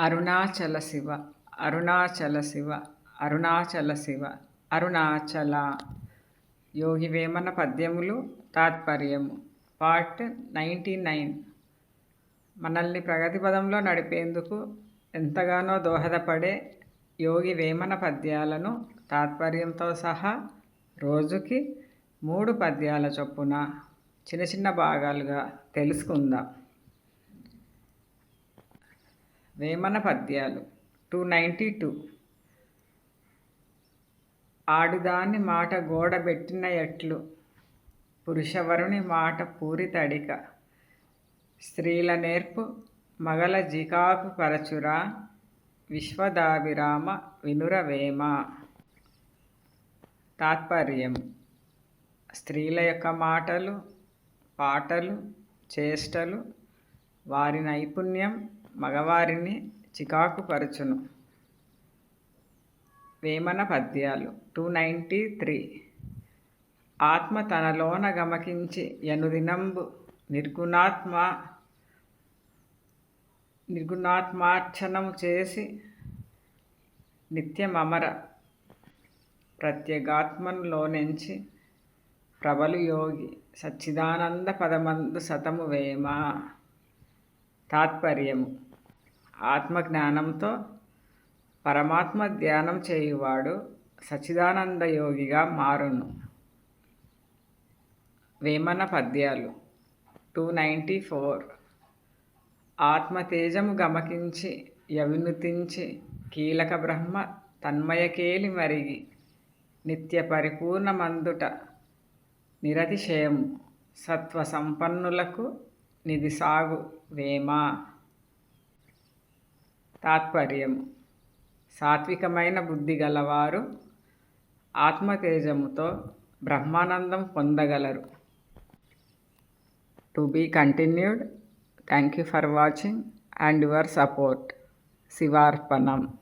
అరుణాచల శివ అరుణాచల శివ అరుణాచల శివ అరుణాచల. యోగి వేమన పద్యములు తాత్పర్యము. Part ninety nine. మనల్ని ప్రగతి పదంలో నడిపేందుకు ఎంతగానో దోహదపడే యోగి వేమన పద్యాలను తాత్పర్యంతో సహా రోజుకి మూడు పద్యాల చొప్పున చిన్న చిన్న భాగాలుగా తెలుసుకుందాం. వేమన పద్యాలు. Two ninety two. ఆడుదాని మాట గోడబెట్టిన ఎట్లు. పురుషవరుని మాట పూరి తడిక. స్త్రీల నేర్పు మగల జికాకు పరచురా. విశ్వదాభిరామ వినురవేమ తాత్పర్యం. స్త్రీల యొక్క మాటలు పాటలు చేష్టలు వారి నైపుణ్యం మగవారిని చికాకు పరచును. వేమన పద్యాలు. Two ninety three. ఆత్మ తనలోన గమకించి యనుదినంబు నిర్గుణాత్మ నిర్గుణాత్మార్చనము చేసి నిత్యమమర ప్రత్యేగాత్మనులోనించి ప్రబలు యోగి సచ్చిదానంద పదమందు సతము వేమ. తాత్పర్యము. ఆత్మజ్ఞానంతో పరమాత్మ ధ్యానం చేయువాడు సచిదానంద యోగిగా మారును. వేమన పద్యాలు. Two ninety four. ఆత్మతేజము గమకించి యవినుతించి కీలక బ్రహ్మ తన్మయకేలి మరిగి నిత్య పరిపూర్ణమందుట నిరతిశయము సత్వ సంపన్నులకు నిధి సాగు వేమ. తాత్పర్యము సాత్వికమైన బుద్ధి గలవారు ఆత్మతేజముతో బ్రహ్మానందం పొందగలరు. To be continued. Thank you for watching and your support. శివార్పణం.